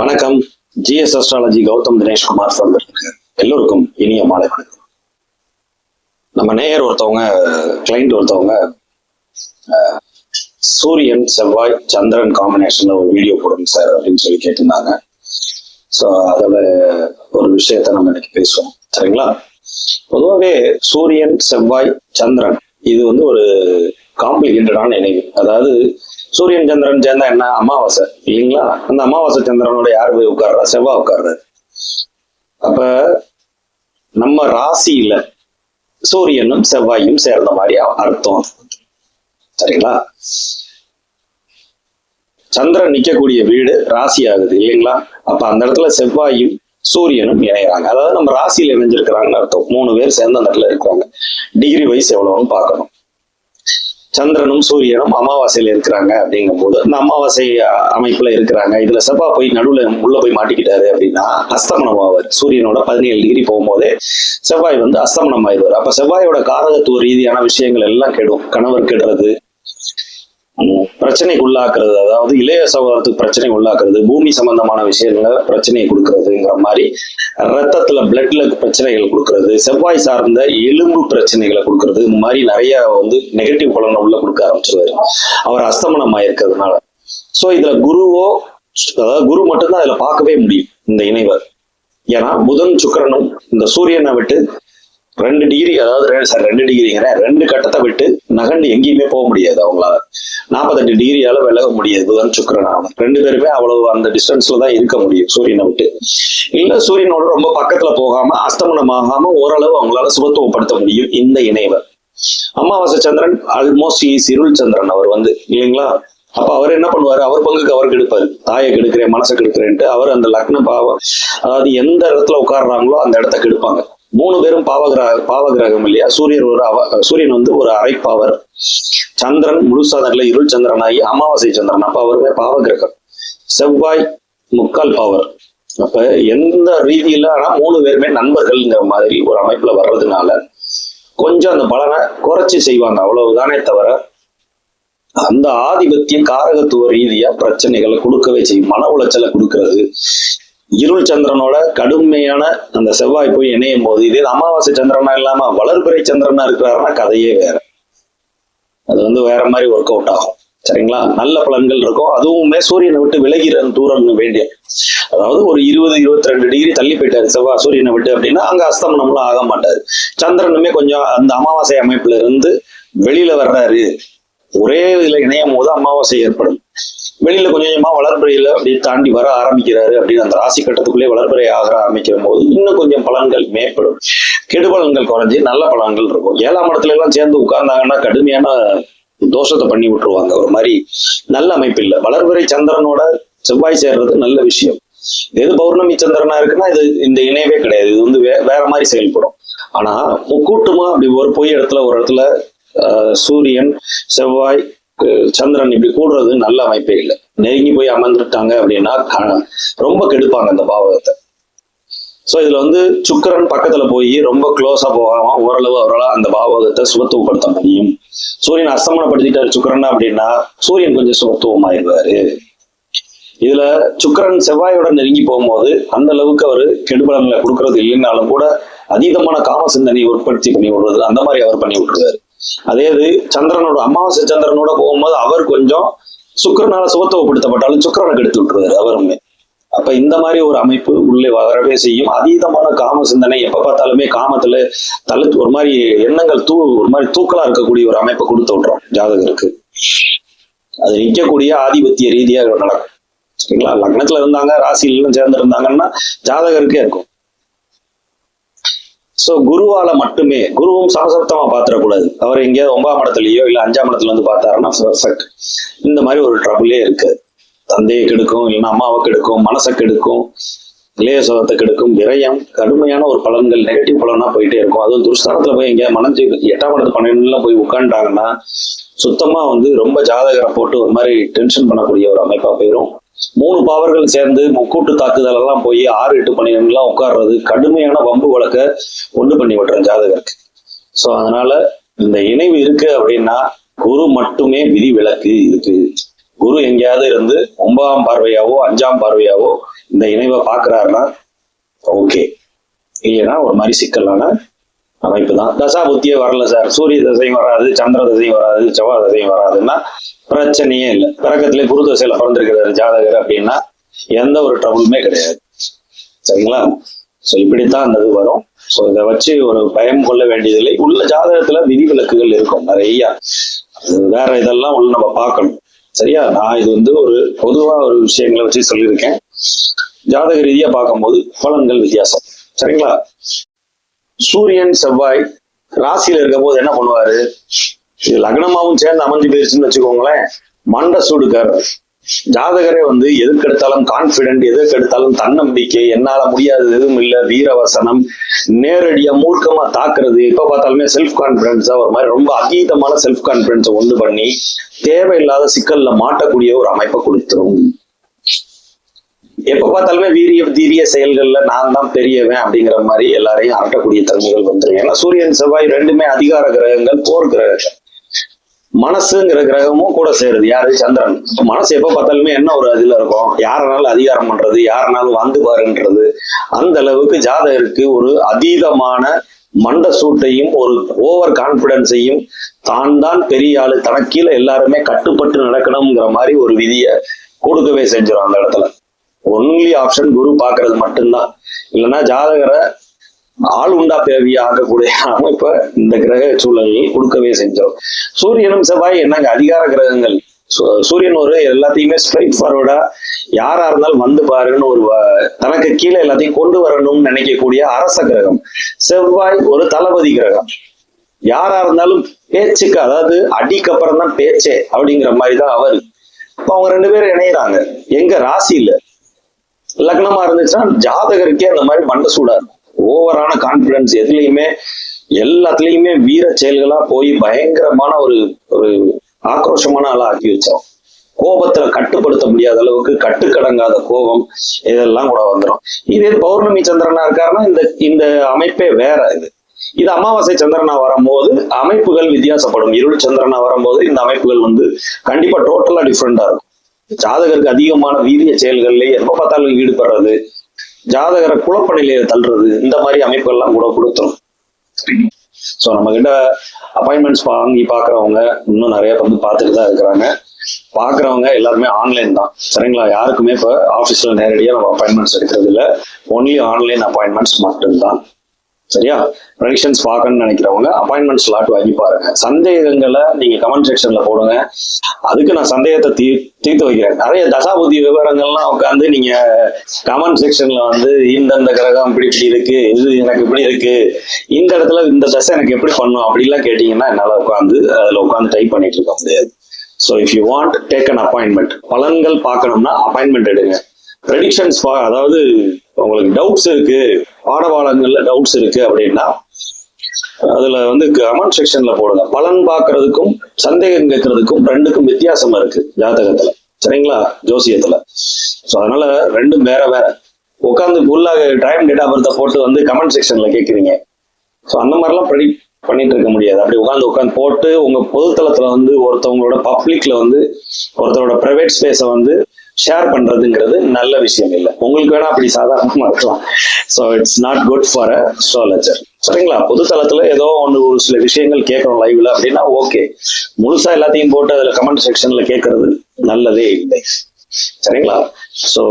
வணக்கம். GS astrology Gautham Dineshkumar சொல்றது எல்லோருக்கும் இனிய மாலை வணக்கம். நம்ம நேயர் ஒருத்தவங்க கிளைண்ட் ஒருத்தவங்க சூரியன் செவ்வாய் சந்திரன் காம்பினேஷன்ல ஒரு வீடியோ போடுங்க சார் அப்படின்னு சொல்லி கேட்டிருந்தாங்க. ஸோ அதோட ஒரு விஷயத்த நம்ம இன்னைக்கு பேசுவோம். சரிங்களா? பொதுவாகவே சூரியன் செவ்வாய் சந்திரன் இது வந்து ஒரு காம்ப்ளிகேட்டடான இணைவு. அதாவது சூரியன் சந்திரன் சேர்ந்தா என்ன? அமாவாசை. இல்லைங்களா? அந்த அமாவாசை சந்திரனோட யார் போய் உட்கார்றா? செவ்வாய் உட்கார்றாரு. அப்ப நம்ம ராசியில சூரியனும் செவ்வாயும் சேர்ந்த மாதிரி அர்த்தம். சரிங்களா? சந்திரன் நிக்கக்கூடிய வீடு ராசி ஆகுது இல்லைங்களா? அப்ப அந்த இடத்துல செவ்வாயும் சூரியனும் இணையறாங்க அதாவது நம்ம ராசியில இணைஞ்சிருக்கிறாங்கன்னு அர்த்தம். மூணு பேர் சேர்ந்த அந்த இடத்துல இருக்கிறாங்க. டிகிரி வைஸ் எவ்வளவுன்னு பார்க்கணும். சந்திரனும் சூரியனும் அமாவாசையில இருக்கிறாங்க அப்படிங்கும் போது இந்த அமாவாசை அமைப்புல இருக்கிறாங்க. இதுல செவ்வாய் போய் நடுவுல உள்ள போய் மாட்டிக்கிட்டாரு அப்படின்னா அஸ்தமனம் ஆவார். சூரியனோட பதினேழு டிகிரி போகும்போதே செவ்வாய் வந்து அஸ்தமனம் ஆயிடுவார். அப்ப செவ்வாயோட காரகத்துவ ரீதியான விஷயங்கள் எல்லாம் கெடும். கணவர் கெடுறது பிரச்சனைக்கு உள்ளாக்குறது அதாவது இளைய சகோதரத்துக்கு பிரச்சனை உள்ளாக்குறது பூமி சம்பந்தமான விஷயங்கள பிரச்சனையை கொடுக்கறதுங்கிற மாதிரி ரத்தத்துல பிளட்ல பிரச்சனைகள் கொடுக்கறது செவ்வாய் சார்ந்த எலும்பு பிரச்சனைகளை கொடுக்கறது இந்த மாதிரி நிறைய வந்து நெகட்டிவ் பலனை உள்ள கொடுக்க ஆரம்பிச்சிருவாரு. அவர் அஸ்தமனம் ஆயிருக்கிறதுனால சோ இதுல குருவோ அதாவது குரு மட்டும்தான் அதுல பார்க்கவே முடியும் இந்த இணைவர். ஏன்னா புதன் சுக்கிரனும் இந்த சூரியனை விட்டு ரெண்டு டிகிரி அதாவது ரெண்டு டிகிரிங்கிற ரெண்டு கட்டத்தை விட்டு நகண்டு எங்கேயுமே போக முடியாது அவங்களால. நாற்பத்தெட்டு டிகிரியால விலக முடியாது புதன் ஆகும் ரெண்டு பேருமே அவ்வளவு அந்த டிஸ்டன்ஸ்ல தான் இருக்க முடியும் சூரியனை விட்டு. இல்ல சூரியனோட ரொம்ப பக்கத்துல போகாம அஸ்தமனம் ஆகாம ஓரளவு அவங்களால சுபத்துவப்படுத்த முடியும் இந்த இணைவர். அமாவாசை சந்திரன் ஆல்மோஸ்ட் இஸ் இருள் சந்திரன் அவர் வந்து இல்லைங்களா? அப்ப அவர் என்ன பண்ணுவாரு? அவர் பங்குக்கு அவர் கெடுப்பாரு. தாயை கெடுக்கிறேன் மனசை கெடுக்கிறேன்ட்டு அவர் அந்த லக்ன பாவம் அதாவது எந்த இடத்துல உட்கார்றாங்களோ அந்த இடத்த கெடுப்பாங்க. மூணு பேரும் பாவகிரக பாவகிரகம் இல்லையா? சூரியன் ஒரு அவ சூரியன் வந்து ஒரு அரைப்பாவர். சந்திரன் முழுசாதனில் இருள் சந்திரனாகி அமாவாசை சந்திரன். அப்ப அவருமே பாவகிரகம். செவ்வாய் முக்கால் பவர். அப்ப எந்த ரீதியில ஆனா மூணு பேருமே நண்பர்கள்ங்கிற மாதிரி ஒரு அமைப்புல வர்றதுனால கொஞ்சம் அந்த பலனை குறைச்சி செய்வாங்க. அவ்வளவுதானே தவிர அந்த ஆதிபத்திய காரகத்துவ ரீதியா பிரச்சனைகளை கொடுக்கவே செய்யும். மன உளைச்சலை கொடுக்கறது. இருள் சந்திரனோட கடுமையான அந்த செவ்வாய் போய் இணையும் போது இதே அமாவாசை சந்திரனா இல்லாம வளர்பிறை சந்திரனா இருக்கிறாருன்னா கதையே வேற. அது வந்து வேற மாதிரி ஒர்க் அவுட் ஆகும். சரிங்களா? நல்ல பலன்கள் இருக்கும். அதுவுமே சூரியனை விட்டு விலகிற தூரம் வேண்டிய. அதாவது ஒரு இருபது இருபத்தி ரெண்டு டிகிரி தள்ளி போயிட்டாரு செவ்வாய் சூரியனை விட்டு அப்படின்னா அங்க அஸ்தமனம்லாம் ஆக மாட்டாரு. சந்திரனுமே கொஞ்சம் அந்த அமாவாசை அமைப்புல இருந்து வெளியில வர்றாரு. ஒரே இதுல இணையும் போது அமாவாசை ஏற்படும். வெளியில கொஞ்சம் கொஞ்சமா வளர்பிறையில அப்படி தாண்டி வர ஆரம்பிக்கிறாரு அப்படின்னு அந்த ராசி கட்டத்துக்குள்ளே வளர்பிறை ஆக ஆரம்பிக்கிற போது இன்னும் கொஞ்சம் பலன்கள் மேம்படும். கெடு பலன்கள் குறைஞ்சி நல்ல பலன்கள் இருக்கும். ஏழாம் இடத்துல எல்லாம் சேர்ந்து உட்கார்ந்தாங்கன்னா கடுமையான தோஷத்தை பண்ணி விட்டுருவாங்க. ஒரு மாதிரி நல்ல அமைப்பு இல்லை. வளர்பிறை சந்திரனோட செவ்வாய் சேர்றது நல்ல விஷயம். எது பௌர்ணமி சந்திரனா இருக்குன்னா இது இந்த இணைவே கிடையாது. இது வந்து வே- வேற மாதிரி செயல்படும். ஆனா கூட்டமா அப்படி ஒரு பொய் இடத்துல ஒரு இடத்துல சூரியன் செவ்வாய் சந்திரன் இப்படி கூடுறது நல்ல அமைப்பே இல்லை. நெருங்கி போய் அமர்ந்துட்டாங்க அப்படின்னா ரொம்ப கெடுப்பாங்க அந்த பாவகத்தை. ஸோ இதுல வந்து சுக்கிரன் பக்கத்துல போய் ரொம்ப க்ளோஸா போகாம ஓரளவு அவரால் அந்த பாவகத்தை சுகத்துவப்படுத்த முடியும். சூரியன் அஸ்தமனப்படுத்திட்டாரு சுக்கிரன் அப்படின்னா சூரியன் கொஞ்சம் சுமத்துவமாயிருவாரு இதுல சுக்கிரன் செவ்வாயோட நெருங்கி போகும்போது அந்த அளவுக்கு அவர் கெடுபலன்களை கொடுக்கறது இல்லைன்னாலும் கூட அதீதமான காம சிந்தனை உற்பத்தி பண்ணி விடுறது அந்த மாதிரி அவர் பண்ணி விட்டுருவாரு. அதே இது சந்திரனோட அமாவாசை சந்திரனோட போகும்போது அவர் கொஞ்சம் சுக்கரனால சுகத்துவப்படுத்தப்பட்டாலும் சுக்கிரனை கெடுத்து விட்டுருவாரு அவருமே அப்ப இந்த மாதிரி ஒரு அமைப்பு உள்ளே வரவே செய்யும். அதீதமான காம சிந்தனை எப்ப பார்த்தாலுமே காமத்துல தலை ஒரு மாதிரி எண்ணங்கள் தூ ஒரு மாதிரி தூக்கலா இருக்கக்கூடிய ஒரு அமைப்பை கொடுத்து விடுறோம் ஜாதகருக்கு. அது நிற்கக்கூடிய ஆதிபத்திய ரீதியாக நடக்கும். சரிங்களா? லக்னத்துல இருந்தாங்க ராசியிலும் சேர்ந்து இருந்தாங்கன்னா ஜாதகருக்கே இருக்கும். ஸோ குருவால மட்டுமே குருவும் சமசப்தமா பாத்திரக்கூடாது அவர் எங்கேயாவது ஒன்பதாம் இடத்துலயோ இல்ல அஞ்சாம் இடத்துல வந்து பார்த்தாருன்னா பெர்ஃபெக்ட் இந்த மாதிரி ஒரு ட்ரபிளே இருக்கு. தந்தையை கெடுக்கும் இல்லைன்னா அம்மாவை கெடுக்கும் மனசை கெடுக்கும் இளைய சுகத்தை கெடுக்கும் விரயம் கடுமையான ஒரு பலன்கள் நெகட்டிவ் பலனா போயிட்டே இருக்கும். அதுவும் துருஸ்தானத்துல போய் எங்கேயாவது மனஞ்சு எட்டாம் இடத்து பன்னெண்டுல போய் உட்காந்துட்டாங்கன்னா சுத்தமா வந்து ரொம்ப ஜாதகரை போட்டு ஒரு மாதிரி டென்ஷன் பண்ணக்கூடிய ஒரு அமைப்பா போயிடும் மூணு பாவர்கள் சேர்ந்து முக்கூட்டு தாக்குதல் எல்லாம் போய் ஆறு எட்டு பன்னிரெண்டுலாம் உட்கார்றது கடுமையான வம்பு வழக்க ஒண்ணு பண்ணி விட்டுற ஜாதகருக்கு. ஸோ அதனால இந்த இணைவு இருக்கு அப்படின்னா குரு மட்டுமே விதி விலக்கு இருக்கு. குரு எங்கேயாவது இருந்து ஒன்பதாம் பார்வையாவோ அஞ்சாம் பார்வையாவோ இந்த இணைவை பாக்குறாருன்னா ஓகே இல்லைன்னா ஒரு மாதிரி சிக்கலான அமைப்பு தான் தசா புத்தியே வரல சார். சூரிய தசையும் வராது சந்திர தசையும் வராது செவ்வாய் தசையும் வராதுன்னா பிரச்சனையே இல்லை. பிறக்கத்திலே குரு தசையில பிறந்திருக்கிறாரு ஜாதகர் அப்படின்னா எந்த ஒரு ட்ரபுளுமே கிடையாது. சரிங்களா? ஸோ இப்படித்தான் அந்த இது வரும். ஸோ இதை வச்சு ஒரு பயம் கொள்ள வேண்டியதில்லை. உள்ள ஜாதகத்துல விதிவிலக்குகள் இருக்கும் நிறைய. வேற இதெல்லாம் உள்ள நம்ம பார்க்கணும். சரியா? நான் இது வந்து ஒரு பொதுவா ஒரு விஷயங்களை வச்சு சொல்லியிருக்கேன். ஜாதக ரீதியா பார்க்கும்போது பலன்கள் வித்தியாசம். சரிங்களா? சூரியன் செவ்வாய் ராசியில இருக்க போது என்ன பண்ணுவாரு? இது லக்னமாவும் சேர்ந்து அமைஞ்சு போயிருச்சுன்னு வச்சுக்கோங்களேன். மண்ட சூடுக்கார் ஜாதகரே வந்து எதுக்கெடுத்தாலும் கான்பிடென்ட் எதுக்கெடுத்தாலும் தன்னம்பிக்கை என்னால முடியாதது எதுவும் இல்ல வீரவசனம் நேரடியா மூர்க்கமா தாக்குறது எப்ப பார்த்தாலுமே செல்ஃப் கான்பிடன்ஸா ஒரு மாதிரி ரொம்ப அதீதமான செல்ஃப் கான்பிடன்ஸை ஒன்று பண்ணி தேவையில்லாத சிக்கல்ல மாட்டக்கூடிய ஒரு அமைப்பை கொடுத்துரும். எப்ப பார்த்தாலுமே வீரிய தீரிய செயல்கள்ல நான் தான் பெரியவன் அப்படிங்கிற மாதிரி எல்லாரையும் அரட்டக்கூடிய தன்மைகள் வந்துடும் ஏன்னா சூரியன் செவ்வாய் ரெண்டுமே அதிகார கிரகங்கள் போர் கிரகங்கள். மனசுங்கிற கிரகமும் கூட சேருது. யாரு? சந்திரன். மனசு எப்ப பார்த்தாலுமே என்ன ஒரு இதுல இருக்கும்? யாரனாலும் அதிகாரம் பண்றது? யாரனாலும் வந்து பாருன்றது? அந்த அளவுக்கு ஜாதகருக்கு ஒரு அதீதமான மண்ட சூட்டையும் ஒரு ஓவர் கான்பிடன்ஸையும் தான் தான் பெரிய ஆளு. தனக்கீழ எல்லாருமே கட்டுப்பட்டு நடக்கணுங்கிற மாதிரி ஒரு விதியை கொடுக்கவே செஞ்சிடும் அந்த இடத்துல. ஒன்லி ஆப்ஷன் குரு பாக்குறது மட்டும்தான். இல்லைன்னா ஜாதகரை ஆள் உண்டா பேவி ஆகக்கூடிய அமைப்ப இந்த கிரக சூழல்கள் கொடுக்கவே செஞ்சிடும் சூரியனும் செவ்வாய் என்னங்க? அதிகார கிரகங்கள். சூ- சூரியன் ஒரு எல்லாத்தையுமே ஸ்ட்ரைட் ஃபார்வர்டா யாரா இருந்தாலும் வந்து பாருன்னு ஒரு வ- தனக்கு கீழே எல்லாத்தையும் கொண்டு வரணும்னு நினைக்கக்கூடிய அரச கிரகம். செவ்வாய் ஒரு தளபதி கிரகம். யாரா இருந்தாலும் பேச்சுக்கு அதாவது அடிக்கு அப்புறம் தான் பேச்சே அப்படிங்கிற மாதிரி தான் அவர். இப்ப அவங்க ரெண்டு பேரும் இணையறாங்க. எங்க? ராசியில. லக்னமா இருந்துச்சுன்னா ஜாதகருக்கே அந்த மாதிரி மண்ட சூடா இருக்கும். ஓவரான கான்பிடன்ஸ் எதுலையுமே எல்லாத்துலயுமே வீர செயல்களா போய் பயங்கரமான ஒரு ஒரு ஆக்ரோஷமான ஆளா ஆக்கி வச்சோம். கோபத்துல கட்டுப்படுத்த முடியாத அளவுக்கு கட்டுக்கடங்காத கோபம் இதெல்லாம் கூட வந்துடும் இதே பௌர்ணமி சந்திரனா இருக்காருன்னா இந்த இந்த அமைப்பே வேற இது. இது அமாவாசை சந்திரனா வரும்போது அமைப்புகள் வித்தியாசப்படும். இருள் சந்திரனா வரும்போது இந்த அமைப்புகள் வந்து கண்டிப்பா டோட்டலா டிஃப்ரெண்டா இருக்கும். ஜாதகருக்கு அதிகமான வீரிய செயல்கள்லயே எப்ப பார்த்தாலும் ஈடுபடுறது ஜாதகரை குழப்ப நிலையில தள்ளுறது இந்த மாதிரி அமைப்புகள்லாம் கூட கொடுத்துரும். ஸோ நம்ம கிட்ட அப்பாயின்மெண்ட்ஸ் வாங்கி பாக்குறவங்க இன்னும் நிறைய வந்து பார்த்துட்டு தான் இருக்கிறாங்க. பாக்குறவங்க எல்லாருமே ஆன்லைன் தான். சரிங்களா? யாருக்குமே இப்போ ஆஃபீஸில் நேரடியாக நம்ம அப்பாயின்மெண்ட்ஸ் எடுக்கிறது இல்லை ஒன்லி ஆன்லைன் அப்பாயின்மெண்ட்ஸ் மட்டும்தான். சரியா? ப்ரெடிக்ஷன்ஸ் பார்க்கணும்னு நினைக்கிறவங்க அப்பாயின்மெண்ட் ஸ்லாட் வாங்கி பாருங்க. சந்தேகங்களை நீங்க கமெண்ட் செக்ஷன்ல போடுங்க. அதுக்கு நான் சந்தேகத்தை தீ தீர்த்து வைக்கிறேன். நிறைய தசாபுதி விவரங்கள்லாம் உட்காந்து நீங்க கமெண்ட் செக்ஷன்ல வந்து இந்தந்த கிரகம் இப்படி இப்படி இருக்கு இது எனக்கு இப்படி இருக்கு இந்த இடத்துல இந்த தசை எனக்கு எப்படி பண்ணும்? அப்படிலாம் கேட்டீங்கன்னா என்னால உட்காந்து அதுல உட்காந்து டைப் பண்ணிட்டு இருக்க முடியாது. So if you want take an appointment பலன்கள் பார்க்கணும்னா அப்பாயின்மெண்ட் எடுங்க. ப்ரெடிக்ஷன்ஸ் அதாவது உங்களுக்கு டவுட்ஸ் இருக்கு பாடபாடங்கள்ல டவுட்ஸ் இருக்கு அப்படின்னா அதுல வந்து கமெண்ட் செக்ஷன்ல போடுங்க. பலன் பார்க்கறதுக்கும் சந்தேகம் கேட்கறதுக்கும் ரெண்டுக்கும் வித்தியாசம் இருக்கு ஜாதகத்துல. சரிங்களா? ஜோசியத்துல. ஸோ அதனால ரெண்டும் வேற வேற. உட்காந்து ஃபுல்லாக டைம் டேட் ஆஃப் பர்த்தை போட்டு வந்து கமெண்ட் செக்ஷன்ல கேட்குறீங்க. ஸோ அந்த மாதிரிலாம் ப்ரெடிக்ட் பண்ணிட்டு இருக்க முடியாது. அப்படி உட்காந்து உட்காந்து போட்டு உங்க பொதுத்தளத்துல வந்து ஒருத்தவங்களோட பப்ளிக்ல வந்து ஒருத்தரோட பிரைவேட் ஸ்பேஸை வந்து ஷேர் பண்றதுங்கிறது நல்ல விஷயம் இல்லை. உங்களுக்கு வேணா அப்படி சாதாரணமா இருக்கலாம். So it's not good for astrologer சரிங்களா? பொதுத்தளத்துல ஏதோ ஒன்று ஒரு சில விஷயங்கள் கேட்கணும் லைவ்ல அப்படின்னா ஓகே முழுசா எல்லாத்தையும் போட்டு அதுல கமெண்ட் செக்ஷன்ல கேட்கறது நல்லதே இல்லை. சரிங்களா? ஸோ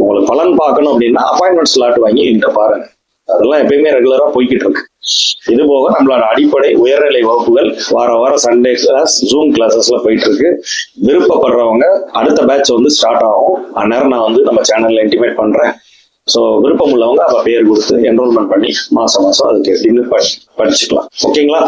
உங்களுக்கு பலன் பார்க்கணும் அப்படின்னா அப்பாயின்மெண்ட் ஸ்லாட் வாங்கி என்கிட்ட பாருங்க. அதெல்லாம் எப்பயுமே ரெகுலரா போய்கிட்டு இருக்கு. இது போக நம்மளோட அடிப்படை உயர்நிலை வகுப்புகள் வார வாரம் சண்டே கிளாஸ் ஜூம் கிளாஸஸ்ல போயிட்டு இருக்கு விருப்பப்படுறவங்க அடுத்த பேட்ச் வந்து ஸ்டார்ட் ஆகும். அந்நேரம் நான் வந்து நம்ம சேனல்ல இன்டிமேட் பண்றேன். ஸோ விருப்பம் உள்ளவங்க அவ பேர் கொடுத்து என்ரோல்மெண்ட் பண்ணி மாசம் மாசம் அதுக்கு எப்படின்னு படிச்சுக்கலாம். ஓகேங்களா